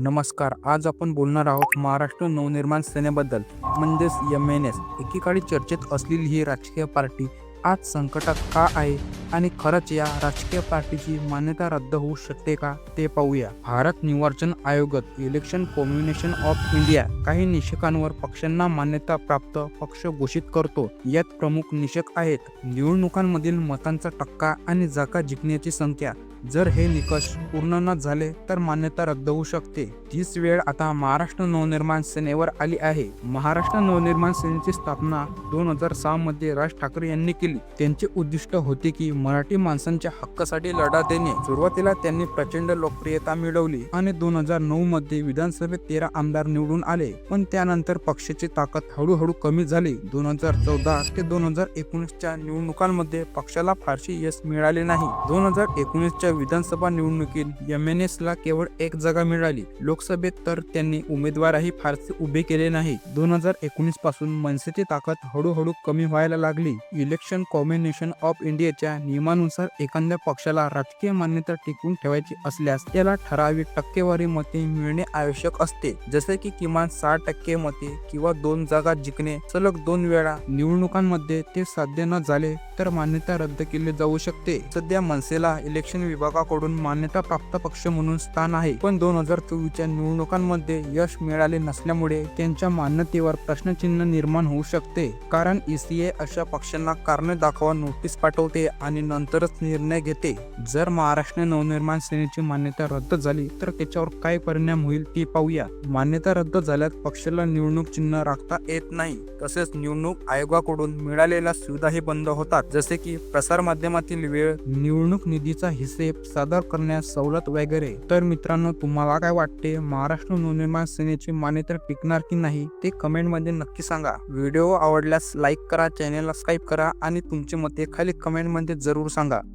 नमस्कार आज आपण बोलणार आहोत महाराष्ट्र नवनिर्माण सेनेबद्दल म्हणजेच एम एन एस एकीकाळी चर्चेत असलेली ही राजकीय पार्टी आज संकटात का आहे आणि खरंच या राजकीय पार्टीची मान्यता रद्द होऊ शकते का ते पाहूया. भारत निर्वाचन आयोगात इलेक्शन कॉम्बिनेशन ऑफ इंडिया काही निषेकांवर पक्षांना मान्यता प्राप्त पक्ष घोषित करतो. यात प्रमुख निषेक आहेत. निवडणुकांमधील मतांचा टक्का आणि जागा जिंकण्याची संख्या जर हे निकष पूर्ण न झाले तर मान्यता रद्द होऊ शकते. तीच वेळ आता महाराष्ट्र नवनिर्माण सेनेवर आली आहे. महाराष्ट्र नवनिर्माण सेनेची स्थापना दोन हजार सहा मध्ये राज ठाकरे यांनी केली. त्यांचे उद्दिष्ट होते की मराठी माणसांच्या हक्कासाठी लढा देणे. सुरुवातीला त्यांनी प्रचंड लोकप्रियता मिळवली आणि दोन हजार नऊ मध्ये विधानसभेत तेरा आमदार निवडून आले. पण त्यानंतर पक्षाची ताकद हळूहळू कमी झाली. दोन हजार चौदा ते दोन हजार एकोणीसच्या निवडणुकांमध्ये पक्षाला फारशी यश मिळाले नाही. दोन हजार एकोणीसच्या विधानसभा निवडणुकीत एम एन एस ला केवळ एक जागा मिळाली. लोकसभेत तर त्यांनी उमेदवारही फारसे उभे केले नाही. दोन हजार एकोणीसपासून मनसेची ताकद हळूहळू कमी व्हायला लागली. इलेक्शन कॉम्बिनेशन ऑफ इंडियाच्या नियमानुसार एखाद्या पक्षाला राजकीय मान्यता टिकवून ठेवायची असल्यास त्याला ठराविक टक्केवारी मते मिळणे आवश्यक असते. जसे की किमान सहा टक्के मते किंवा दोन जागा जिंकणे सलग दोन वेळा निवडणुकांमध्ये ते साध्य न झाले तर मान्यता रद्द केली जाऊ शकते. सध्या मनसेला इलेक्शन विभागाकडून मान्यता प्राप्त पक्ष म्हणून स्थान आहे. पण दोन हजार चोवीसच्या निवडणुकांमध्ये यश मिळाले नसल्यामुळे त्यांच्या मान्यतेवर प्रश्नचिन्ह निर्माण होऊ शकते. कारण ईसीए अशा पक्षांना कारणे दाखवा नोटीस पाठवते आणि नंतरच निर्णय घेते. जर महाराष्ट्र नवनिर्माण सेनेची मान्यता रद्द झाली तर त्याच्यावर काय परिणाम होईल ते पाहूया. मान्यता रद्द झाल्यास पक्षाला निवडणूक चिन्ह राखता येत नाही. तसेच निवडणूक आयोगाकडून मिळालेल्या सुविधाही बंद होतात. जसे की प्रसार माध्यमातील वेळ निवडणूक निधीचा हिस्से हिसेब सादर करण्यास सवलत वगैरे. तर मित्रांनो तुम्हाला काय वाटते? महाराष्ट्र नवनिर्माण सेनेची मान्यता टिकणार की नाही? ते कमेंटमध्ये नक्की सांगा. व्हिडिओ आवडल्यास लाईक करा चॅनेलला सबस्क्राईब करा आणि तुमचे मते खाली कमेंटमध्ये जरूर सांगा.